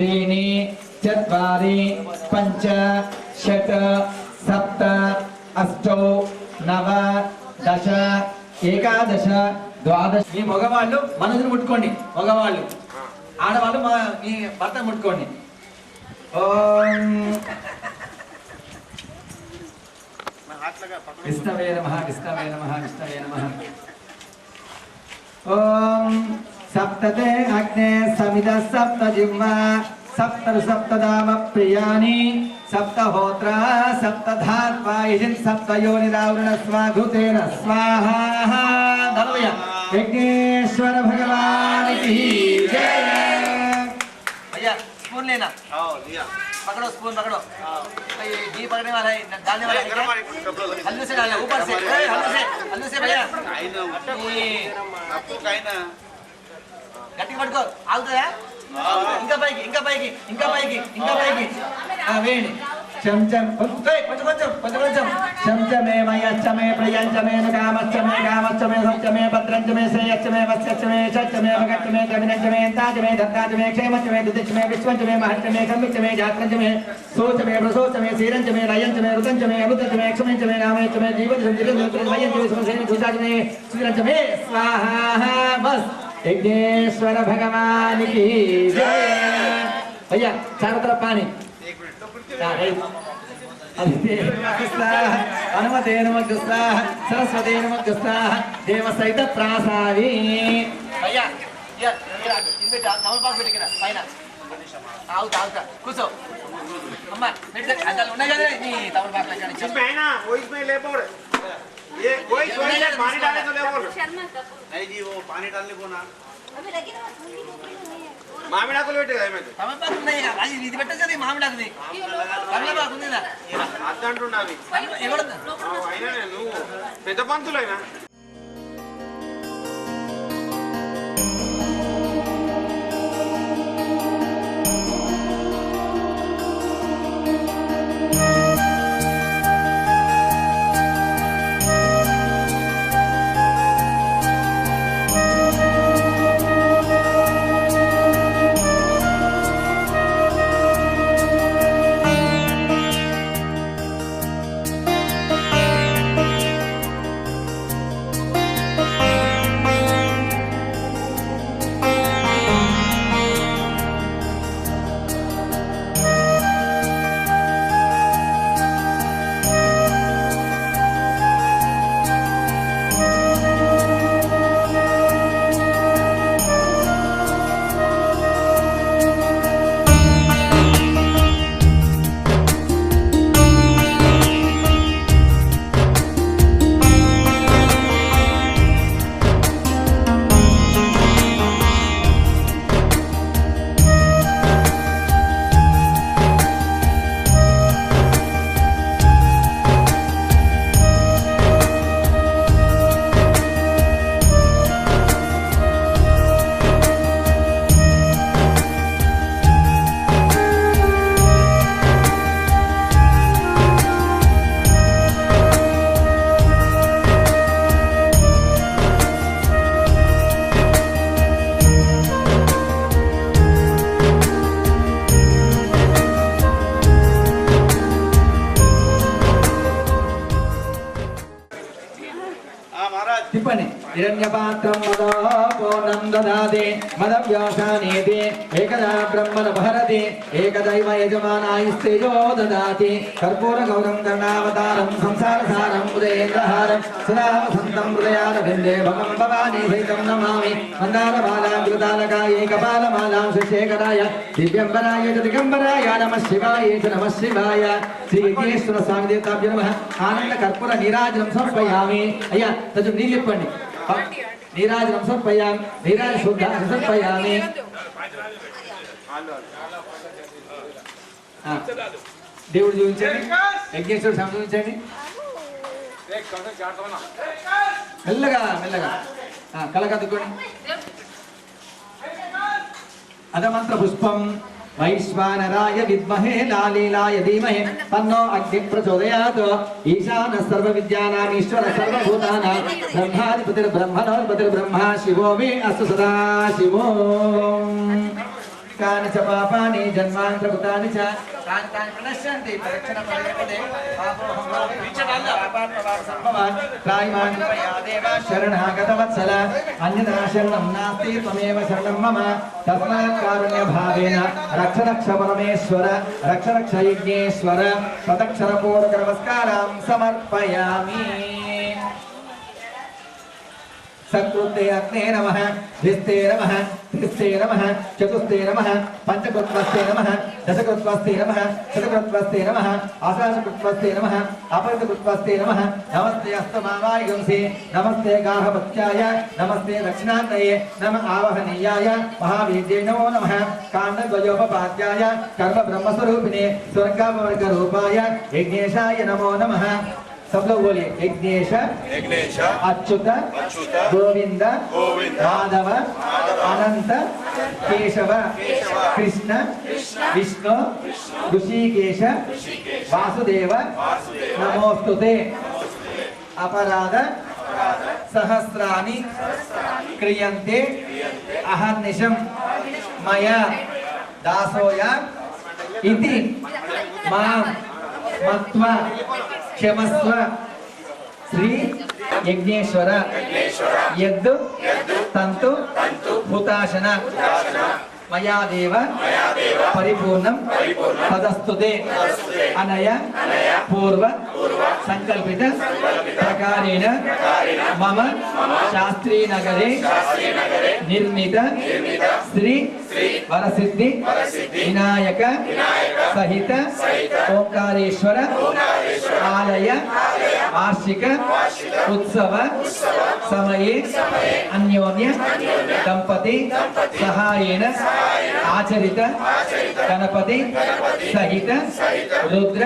त्रीणि चत्वारि पञ्च षट् सप्त अष्टौ नव దశ ఏకాదశ ద్వాదశ మీ మగవాళ్ళు మనసును ముట్టుకోండి మగవాళ్ళు ఆడవాళ్ళు మా మీ భర్త ముట్టుకోండి ఓం విష్ణవే నమ విష్ణవే నమ విష్ణవే నమ ఓం సప్తతే అగ్నే సమిద సప్త జిహ్వ सप्तर्षप्तदाम प्रियाणि सप्तहोत्रा सप्तधात्वा यजिन् सप्तयोनिरावृण स्वाघृतेन स्वाहा धर्मय यज्ञेश्वर भगवान की जय। भैया स्पून लेना। आओ लिया पकड़ो। स्पून पकड़ो घी पकड़ने वाला है डालने वाला है। हल्लू से डालना ऊपर से। हल्लू से हल्लू से भैया। आपको ना। गट्टी पटको आउट तो है। ఇంకా పైకి ఇంకా పైకి ఇంకా పైకి ఇంకా పైకి ఆ, వేయండి చెంచం ఏయ్, కొంచెం కొంచెం కొంచెం కొంచెం శంచమే మయచ్చమే ప్రియంచమే కామచ్చమే కామచ్చమే సత్యమే భద్రంచమే శ్రేయచ్చమే వస్యచ్చమే షచ్చమే భగచ్చమే కవినంచమే తాజమే దత్తాజమే క్షేమచ్చమే దుదిచ్చమే విశ్వంచమే మహత్యమే సంవిచ్చమే జాత్రంచమే శోచమే ప్రశోచమే శ్రీరంచమే లయంచమే రుతంచమే అమృతచమే క్షమించమే నామయచ్చమే జీవన లయంచమే సమసేన భూషాచమే శ్రీరంచమే స్వాహ బస్ యజ్ఞేశ్వర భగవానికి అయ్యా చారత్ర పాని హనుమతే నమగ్రస్త సరస్వతే నమగ్రస్త దేవ సైత ప్రాసాది అయ్యా పైన. కూర్చో. అమ్మా ఉన్నాయి కదా నీ తమల పాకలు నుంచి. इसमें है ना वो इसमें ले बोल ये वही सोई में पानी डाले तो ले बोल शर्मा कपूर नहीं जी वो पानी डालने को ना अभी लगी ना ठंडी टोकरी में है और मामी మదవ్యాసానేతి ఏకదా బ్రహ్మన భరతి ఏకదైవ యజమానాయిస్తేజో దదాతి కర్పూర గౌరం కర్ణావతారం సంసారసారం ఉదయేంద్రహారం సదా వసంతం హృదయాల భిందే భగం భవానీ సైతం నమామి మందార మందారమాలాం కృతాలకాయ కపాలమాలాం శశేఖరాయ దివ్యంబరాయ దిగంబరాయ నమ శివాయ నమ శివాయ శ్రీ విఘ్నేశ్వర స్వామి దేవతాభ్య నమ ఆనంద కర్పూర నీరాజనం సమర్పయామి అయ్యా కొంచెం నీళ్ళు ఇప్పండి నీరాజనం సమర్పయామి నీరాజ శుద్ధ సమర్పయామి దేవుడు చూపించండి. యజ్ఞేశ్వరుడు స్వామి చూపించండి. మెల్లగా మెల్లగా. ఆ, కలకద్దుకోండి అదమంత్ర పుష్పం. వైశ్వానరాయ విద్మహే లాలీలాయ ధీమహే. తన్నో అగ్ని ప్రచోదయాత్. ఈశాన సర్వ విద్యానాం ఈశ్వర సర్వభూతానాం. బ్రహ్మాధిపతిర్ బ్రహ్మణోధిపతిర్ బ్రహ్మ శివో మే అస్తు సదా శివో. కాని చ పాపాని జన్మాంతరభూతాని చ తాని తాని ప్రణశ్యంతి సదక్షర పూర్వక నమస్కారం సమర్పయామి. సకృతే అగ్నే నమ ద్విస్తే నమ త్రిస్తే నమ చతుస్తే నమ పంచకృత్వస్తే నమ దశకృత్వస్తే నమ శతకృత్వస్తే నమ అసహకృత్వస్తే నమ అపరితకృత్వస్తే నమ నమస్తే అస్తమావాయుంసి నమస్తే గార్హపత్యాయ నమస్తే దక్షిణాంతయే నమ ఆవహనీయాయ మహావీర్యే నమో నమ కాండద్వయోపపాద్యాయ కర్మ బ్రహ్మస్వరూపిణే స్వర్గాపవర్గ రూపాయ యజ్ఞేశాయ నమో నమ सबलोग बोलिए यज्ञेश अच्युत गोविंद माधव अनंत केशव कृष्ण विष्णु ऋषिकेश वासुदेव नमोस्तुते अपराध सहस्राणि क्रियन्ते अहर्निशं मया दासोया इति मां मत्वा ಕ್ಷಮಸ್ವ ಶ್ರೀ ಯಜ್ಞೇಶ್ವರ ಎದ್ದು ತಂತು ಹುತಾಶನ ಮಯಾದೇವ ಪರಿಪೂರ್ಣಂ ಪದಸ್ತುತೆ. అనయ పూర్వ. సంకల్పిత. ప్రకారేణ. మమ. శాస్త్రీనగరే. నిర్మిత. శ్రీ వరసిద్ధి. వినాయక. సహిత. ఓంకారేశ్వర. ఆలయ. వార్షిక. ఉత్సవ. సమయే. అన్యోన్య. దంపతి. సహాయేన. ఆచరిత గణపతి సహిత రుద్ర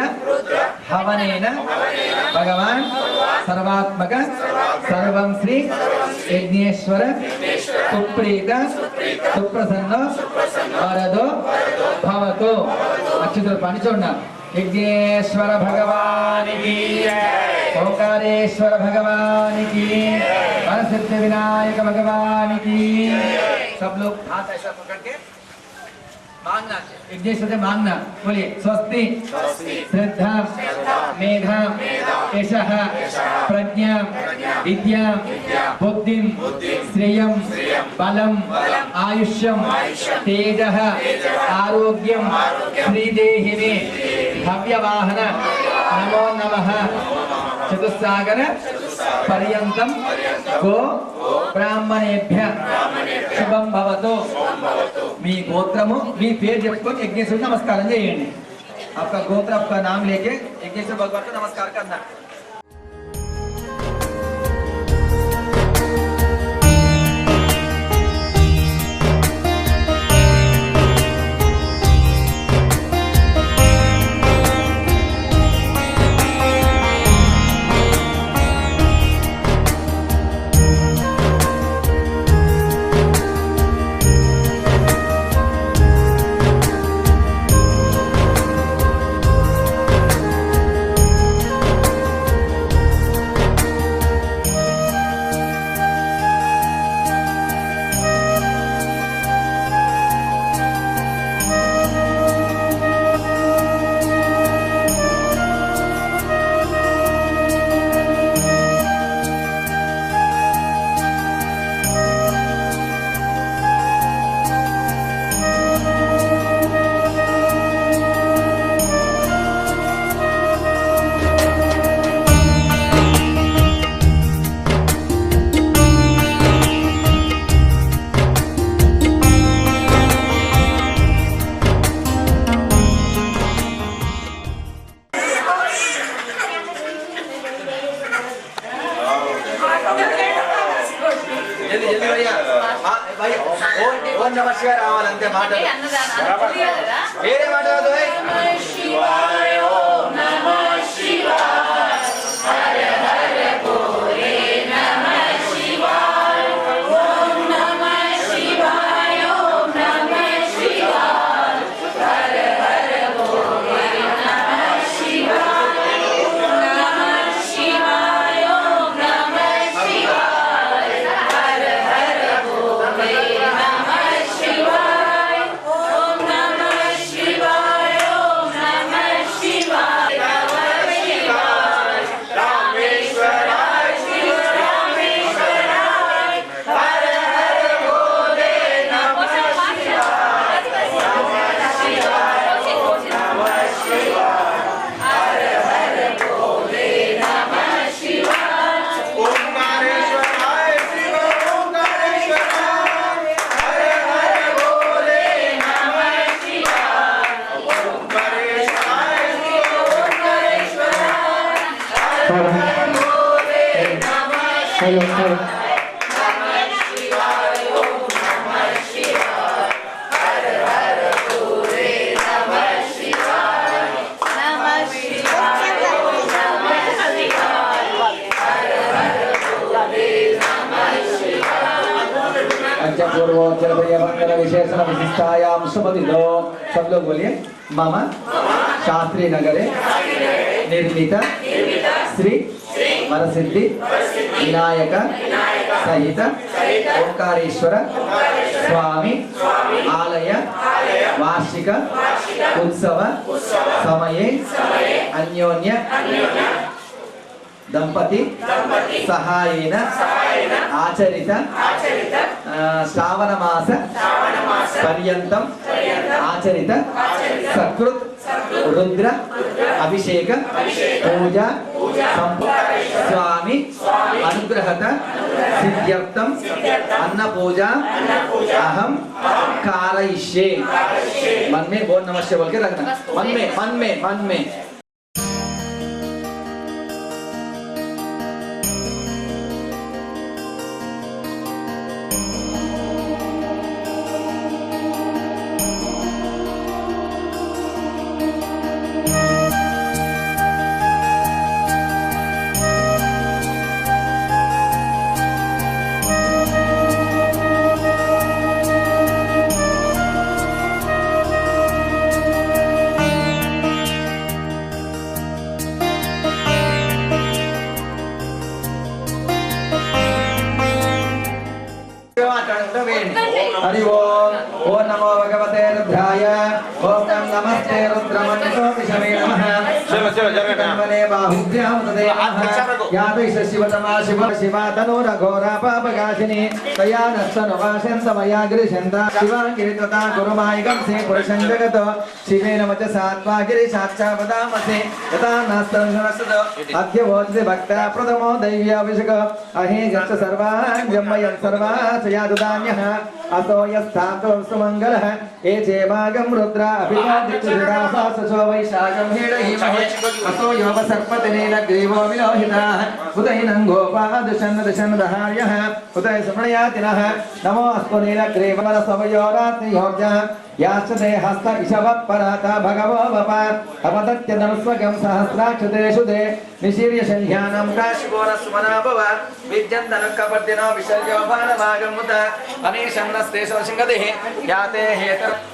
హవనేన భగవాన్ సర్వాత్మక సర్వం శ్రీ యజ్ఞేశ్వర సుప్రీత సుప్రసన్న వరదో భవతో అక్షతులు పని చూడ యజ్ఞేశ్వర భగవానికి ఓంకారేశ్వర భగవానికి వరసిద్ధి వినాయక భగవానికి सब लोग हाथ ऐसा पकड़ के मांगना एक से मांगना। बोलिए स्वस्ति श्रद्धा मेधा यश प्रज्ञा विद्या बुद्धि श्रेय बलम आयुष्यम तेज आरोग्यम श्रीदेहिनी भव्यवाहन नमो नमः। चतुस्सागर పర్యంతం గో బ్రాహ్మణేభ్య శుభం భవతు మీ గోత్రము మీ పేరు చెప్పుకొని యజ్ఞేశ్వరుడు నమస్కారం చేయండి आपका गोत्र आपका नाम लेके यज्ञेश्वर भगवान को नमस्कार करना వేరే మాట विशिष्टायाम सुमतिदो सब लोग बोलिए मम शास्त्री नगरे निर्मित श्री वरसिद्धि विनायक सहित ओंकारेश्वर स्वामी आलय वार्षिक उत्सव समये अन्योन्य దంపతి సహాయేన ఆచరిత ఆ, శ్రావణ మాస పర్యంతం ఆచరిత సకృత్ రుద్ర అభిషేక పూజ సంప- స్వామి అనుగ్రహత సిద్ధ్యర్థం అన్న పూజ అహం कारयिष्ये मन में बोल नमस्ते बोल के रखना मन में मन में मन में పరమాశివ శివ తనూర ఘోర పాపకాశిని తయా నష్టనుపాశంత మయా గిరిశంత శివాంగిరితతా గురుమాయికం శ్రీ పురుషం జగతో శివేన వచ సాత్వా గిరిశాక్షా వదామసి యథా నాస్తరసతో అద్య వోచసి భక్త ప్రథమో దైవ్యాభిషేక అహే గచ్చ సర్వాన్ జమ్మయం సర్వా చయాదుదాన్యః అసో యస్థాతో రుద్ర అభివాదిత్యురాసాసో వైశాగం హేడహిమహే అసో యోగ సర్పతినేన గ్రీవో విలోహితాః ఉదయనంగో सर्पतनेन ग्रीवो विलोहिताः उदयनं गोपादशन् दशन् दहार्यः उदय समणयातिनः नमो अस्पुनेन ग्रीवमन समयोरात्रियोर्जः याश्च ते हस्त इषवः पराता भगवो वप अपतत्यधनुस्वगं सहस्राक्षतेषु ते निशीर्य शल्यानं काशिपोरस्मना भव विद्यन्तनुकपर्दिनो विशल्यो बालभागमुत अनीशं नस्ते शोषिङ्गतिः याते हेतर्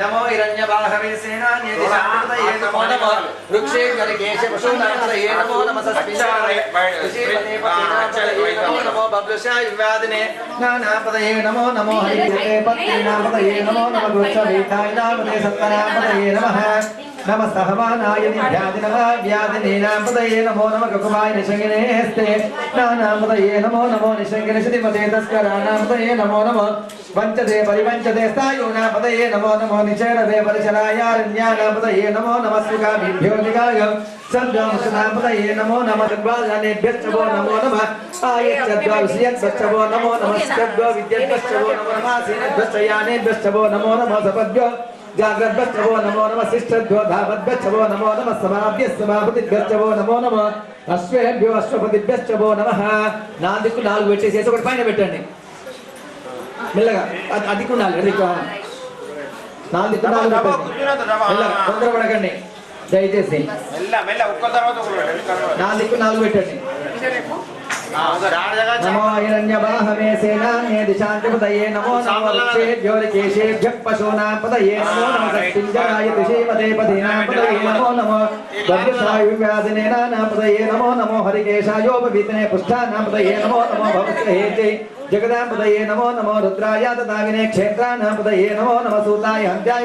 నమో హిరణ్యవాహవే సేనాన్యేతి శాంతయే నమో నమః వృక్షే గరికేశ పశూనామతయే నమో నమః సస్మిచారే విజయపదే పతినామతయే నమో నమో బబ్లుషాయ వివాదినే నానాపతయే నమ సహమానాయ వ్యాధినీనాంపదయే నమో నమ కుమాయ నిశంగినేస్తే నానాంపదయే నమో నమో నిశంగినిషిమతే తస్కరానాంపదయే నమో నమో వంచదే పరివంచదే స్థాయూనాంపదయే నమో నమో నిచరవే పరిచరాయారణ్యానాంపదయే నమో నమ సుఖాభ్యో నిగాయ సద్వాంశనాంపదయే నమో నమ సద్వాలనేభ్యశ్చవో నమో నమ ఆయచ్చద్వావిషయద్భ్యశ్చవో నమో నమస్కద్వో విద్యద్భ్యశ్చవో నమో నమాసీనద్భ్యశ్చయానేభ్యశ్చవో నమో నమ సపద్భ్యో यानेभ्यश्च वो नमो नमः सपद्भ्यो जाग्रद्भश्च वो नमो नमः शिष्टद्भ्यो धावद्भ्यश्च वो नमो नमः समाभ्यः सभापतिभ्यश्च वो नमो नमः అశ్వేభ్యో అశ్వపతిభ్యశ్చ వో నమః నాలుగు నాలుగు పెట్టేసేసి ఒకటి పైన పెట్టండి మెల్లగా అది అదికు నాలుగు అదికు నాలుగు నాలుగు పెట్టండి మెల్లగా తొందరపడకండి దయచేసి మెల్ల మెల్ల ఒక్క తర్వాత ఒకరు పెట్టండి కనబడదు. నాలుగు నాలుగు పెట్టండి ఆ, ఒక రాడు జగన్ నమో హిరణ్యవాహవే సేనాన్యే దిశాంతిపతయే నమో నమో వృక్షేభ్యో కేశేభ్యః పశూనాం పతయే నమో నమో సత్పింజరాయ దిశేమతే పదీనాం పతయే నమో నమో గవ్యసాయ వ్యాధినే నానాం పతయే నమో నమో హరికేశాయోపవీతనే పుష్టానాం పతయే నమో నమో భవస్య హేతే జగదాం పతయే నమో నమో రుద్రాయ తదావినే క్షేత్రానాం పతయే నమో నమ సూతాయ హంత్యాయ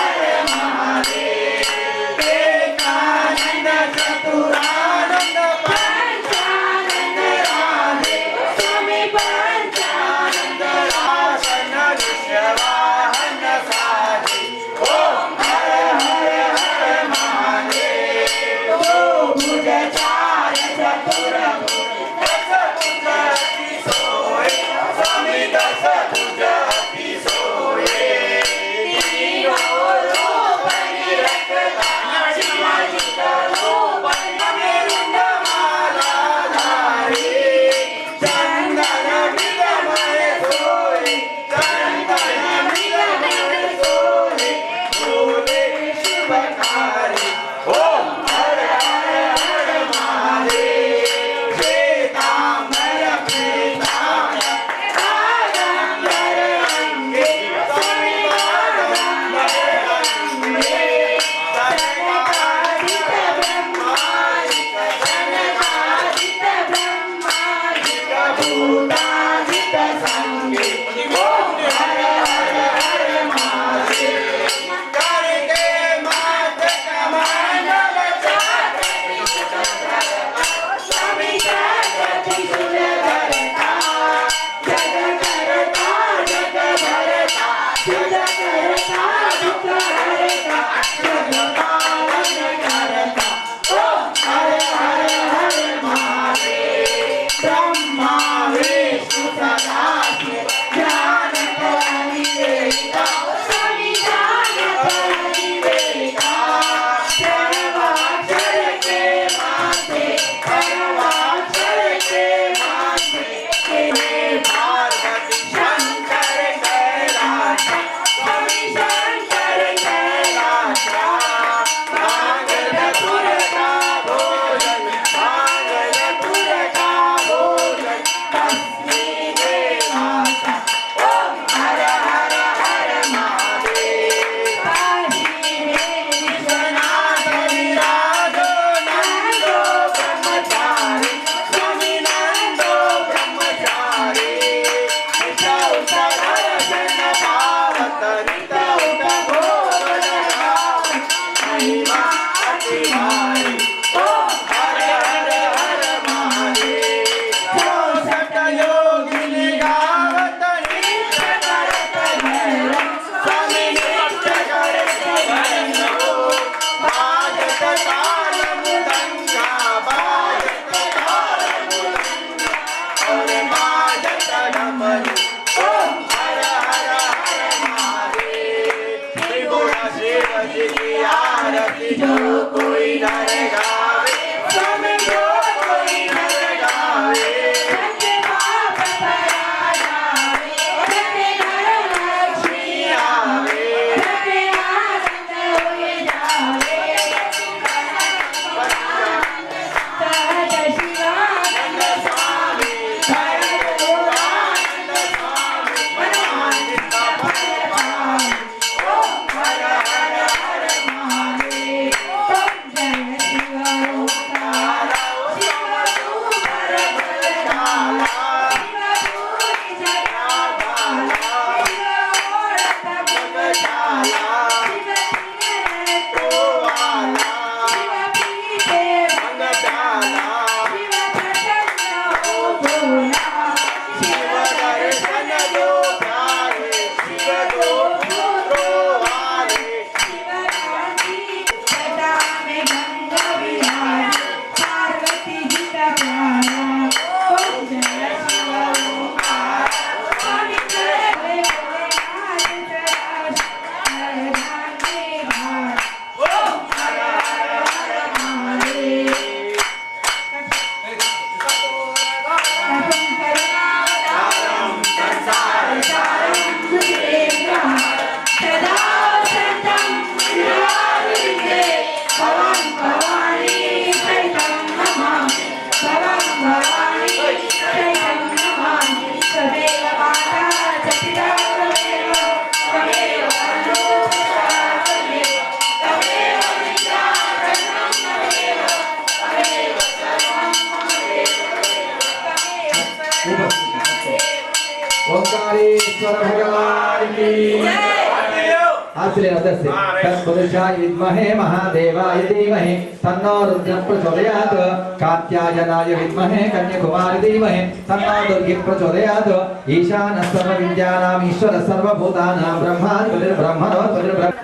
आश्रय अदस्य तत्पुरुषाय विद्महे महादेवाय धीमहि तन्नो रुद्रः प्रचोदयात् कात्यायनाय विद्महे कन्याकुमारी धीमहि तन्नो दुर्गे प्रचोदयात् ईशानः सर्वविद्यानाम् ईश्वरः सर्वभूतानां ब्रह्मणोऽधिपतिर्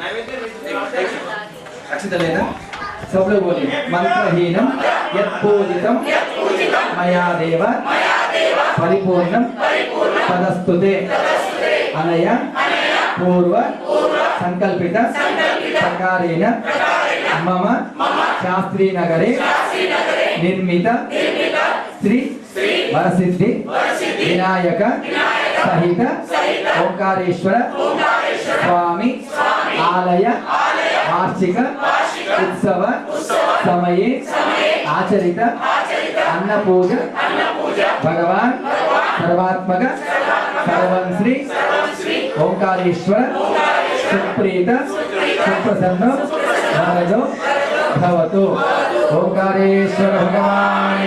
सब लोग बोलिए मंत्रहीनम यत्पूजितम मया देव परिपूर्णम तदस्तुते अनया పూర్వ సంకల్పిత ప్రకారేణ మమ శాస్త్రీనగరే నిర్మిత శ్రీ వరసిద్ధి వినాయక సహిత ఓంకారేశ్వర స్వామి ఆలయ వార్షిక ఉత్సవ సమయే ఆచరిత అన్నపూజ భగవాన్ సర్వాత్మక సర్వం శ్రీ ఓంకారేశ్వర సుప్రీత సుప్రసన్న నారదో భవతు. ఓంకారేశ్వర భగవాన్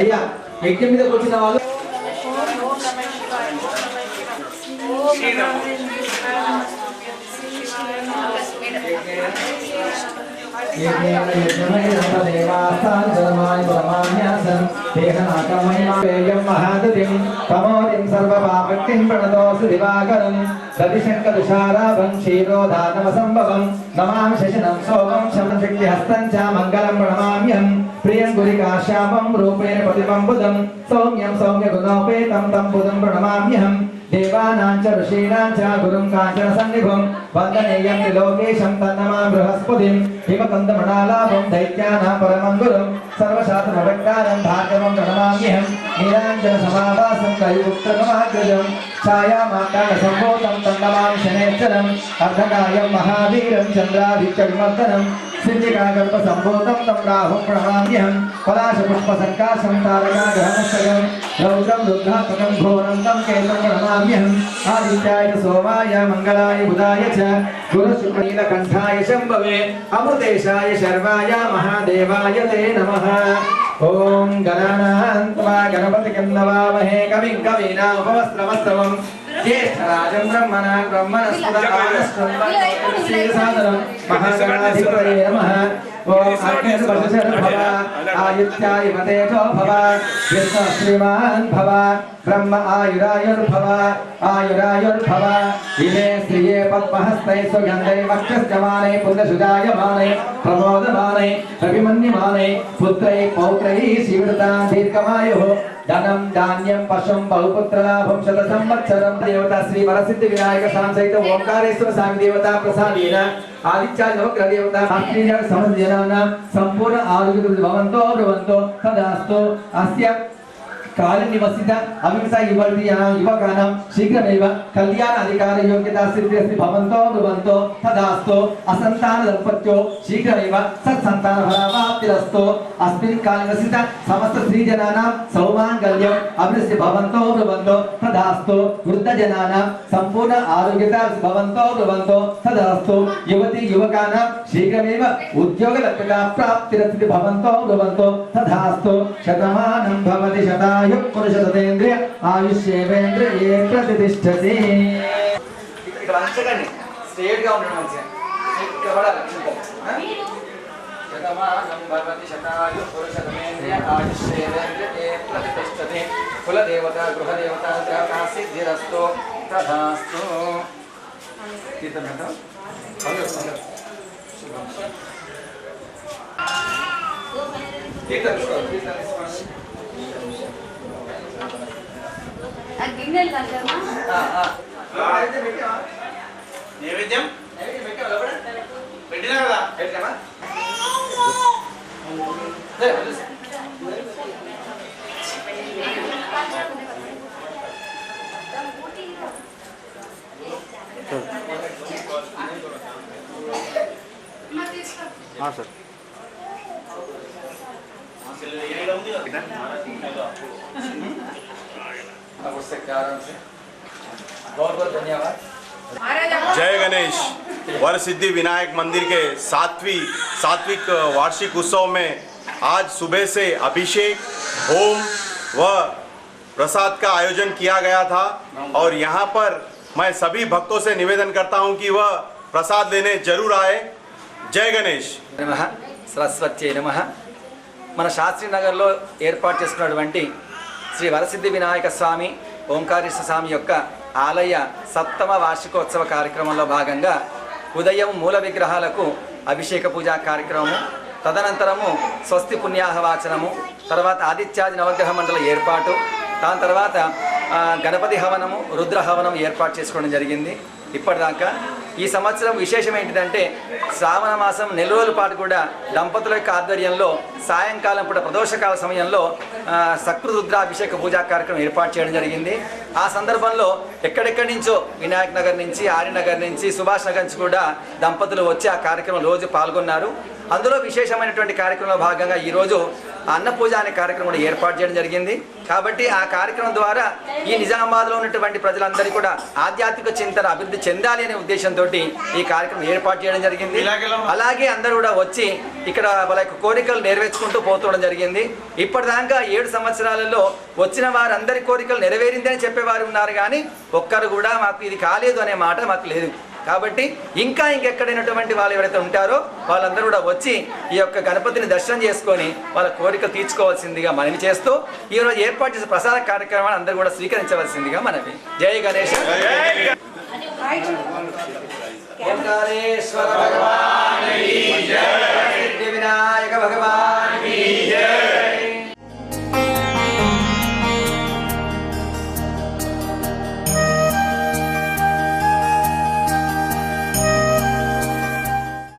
అయ్యా యజ్ఞం మీదకి వచ్చిన వాళ్ళు. శ్రీరామ. యజ్ఞమయ దేవాస్థాన ధర్మాని పరమాన్యాసన్ దేహనాకమహిమేయం మహాదతిం తమోదిం సర్వపాపక్తిం ప్రణతోసు దివాకరం దదిశంకదుషారాభం క్షీరోధానవ సంభవం నమామి శశనం సోమం శమం శక్తి హస్తం చ మంగళం ప్రణమామ్యం దేవానాంచ ఋషీణాంచ గురుం కాంచన సన్నిభం. వందనేయం త్రిలోకేశం తన్నమా బృహస్పతిం. హిమకందమణాలాభం దైత్యానాం పరమం గురుం సర్వశాస్త్రమవక్తారం భార్గవం ప్రణమామ్యహం నీలాంజన సమావాసం కయుక్తమాగ్రజం ఛాయామాకార సంభూతం తన్నమాం శనేశ్వరం అర్ధకాయం మహావీరం చంద్రాదిత్య విమర్దనం సిద్ధికాకల్ప సంబోధం తం రాహుం ప్రణామ్యహం పలాశ పుష్ప సంకాశం తారకా తారకాగ్రహణశయం రౌద్రం రుద్ధాత్మకం ఘోరం తం కేతం ప్రణమామ్యహం ఆదిత్యాయ సోమాయ మంగళాయ బుధాయ చ గురు శుక్రీలకంఠాయ శంభవే అమృతేశాయ శర్వాయ మహాదేవాయ తే నమః ఓం గణానాంత్వా గణపతికం నవామహే కవిం కవీనాముపవస్త్రవస్త్రవం జ్యేష్ఠరాజం బ్రహ్మణా బ్రహ్మణస్పద మహాగణాధిపతయే నమః ఓం అగ్నిర్ భవ ఆయుత్యాయ వతేజో భవ విష్ణు శ్రీమాన్ భవ బ్రహ్మ ఆయురాయుర్భవ ఆయురాయుర్భవ ఇమే శ్రియే పద్మహస్తై సుగంధై వక్షస్థమానై పుండసుజాయమానై ప్రమోదమానై రవిమన్యమానై పుత్రై పౌత్రై శివృతా దీర్ఘమాయు ధనం ధాన్యం పశుం బహుపుత్రలాభం శత సంవత్సరం దేవత శ్రీ వరసిద్ధి వినాయక సాంసైత ఓంకారేశ్వర స్వామి దేవత ప్రసాదేన ఆదిత్య నవగ్రహ దేవత శాస్త్రీయ సమజనాన సంపూర్ణ ఆరోగ్య భవంతో భవంతో తదాస్తు అస్య కాలి నివసిత అవింస యువతీయానాం యువకానాం శీఘ్రమేవ కళ్యాణ అధికార యోగ్యత సిద్ధి భవంతో భవంతో తదాస్తు అసంతాన దంపత్యో శీఘ్రమేవ సత్సంతాన ఫలావాప్తిరస్తు అస్మిన్ కాలి నివసిత సమస్త స్త్రీజనానాం సౌమాంగల్యం అభివృద్ధి భవంతో భవంతో తదాస్తు వృద్ధ జనానాం సంపూర్ణ ఆరోగ్యత భవంతో భవంతో తదాస్తు యువతి యువకానాం శీఘ్రమేవ ఉద్యోగ లభ్యత ప్రాప్తిరస్తి భవంతో భవంతో తదాస్తు శతమానం భవతి శతాయు పురుషతేంద్రియ ఆయుష్యేవేంద్రియే ప్రతిష్టతి ఇక్కడ మంచిగానే స్ట్రేట్గా ఉండడం మంచిగా. ఇక్కడ పడాలి కీర్తన అంటాం? కీర్తన తీసుకో, కీర్తన తీసుకో. ఆ గిన్నెలు కలగమా ఆ, ఆ. లోపలైతే పెట్టావా? నైవేద్యం నైవేద్యం పెట్టావా లోపల? పెట్టినా కదా పెట్టావా? हाँ 네, 네. क्या आराम से बहुत बहुत धन्यवाद जय गणेश वर सिद्धि विनायक मंदिर के सातवीं सात्विक वार्षिक उत्सव में आज सुबह से अभिषेक होम व प्रसाद का आयोजन किया गया था और यहाँ पर मैं सभी भक्तों से निवेदन करता हूँ कि वह प्रसाद लेने जरूर आए जय गणेश నమ సరస్వత్యై నమ మన శాస్త్రి నగర్లో ఏర్పాటు చేసుకున్నటువంటి శ్రీ వరసిద్ధి వినాయక స్వామి ఓంకారేశ్వర స్వామి యొక్క ఆలయ సప్తమ వార్షికోత్సవ కార్యక్రమంలో భాగంగా ఉదయం మూల విగ్రహాలకు అభిషేక పూజా కార్యక్రమము తదనంతరము స్వస్తి పుణ్యాహవాచనము తర్వాత ఆదిత్యాది నవగ్రహ మండల ఏర్పాటు దాని తర్వాత గణపతి హవనము రుద్ర హవనం ఏర్పాటు చేసుకోవడం జరిగింది. ఇప్పటిదాకా. ఈ సంవత్సరం విశేషం ఏంటిదంటే శ్రావణ మాసం నెల రోజుల పాటు కూడా దంపతుల యొక్క ఆధ్వర్యంలో సాయంకాలం పూట ప్రదోషకాల సమయంలో ఆ, సకృత రుద్రాభిషేక పూజా కార్యక్రమం ఏర్పాటు చేయడం జరిగింది. ఆ సందర్భంలో ఎక్కడెక్కడి నుంచో వినాయక్ నగర్ నుంచి ఆర్యనగర్ నుంచి సుభాష్ నగర్ నుంచి కూడా దంపతులు వచ్చి ఆ కార్యక్రమం రోజు పాల్గొన్నారు. అందులో విశేషమైనటువంటి కార్యక్రమంలో భాగంగా ఈరోజు అన్నపూజ అనే కార్యక్రమం కూడా ఏర్పాటు చేయడం జరిగింది. కాబట్టి ఆ కార్యక్రమం ద్వారా ఈ నిజామాబాద్లో ఉన్నటువంటి ప్రజలందరికీ కూడా ఆధ్యాత్మిక చింతన అభివృద్ధి చెందాలి అనే ఉద్దేశంతో ఈ కార్యక్రమం ఏర్పాటు చేయడం జరిగింది. అలాగే అందరూ కూడా వచ్చి ఇక్కడ వాళ్ళ యొక్క కోరికలు నెరవేర్చుకుంటూ పోతుండడం జరిగింది. ఇప్పటిదాకా ఏడు సంవత్సరాలలో వచ్చిన వారందరి కోరికలు నెరవేరిందని చెప్పేవారు ఉన్నారు కానీ ఒక్కరు కూడా మాకు ఇది కాలేదు అనే మాట మాకు లేదు. కాబట్టి ఇంకా ఇంకెక్కడైనటువంటి వాళ్ళు ఎవరైతే ఉంటారో వాళ్ళందరూ కూడా వచ్చి ఈ యొక్క గణపతిని దర్శనం చేసుకొని వాళ్ళ కోరికలు తీర్చుకోవాల్సిందిగా మనవి చేస్తూ ఈ రోజు ఏర్పాటు చేసిన ప్రసాద కార్యక్రమాన్ని అందరూ కూడా స్వీకరించవలసిందిగా మనవి. జై గణేష్. ఓంకారేశ్వర భగవాన్ సిద్ధి వినాయక భగవాన్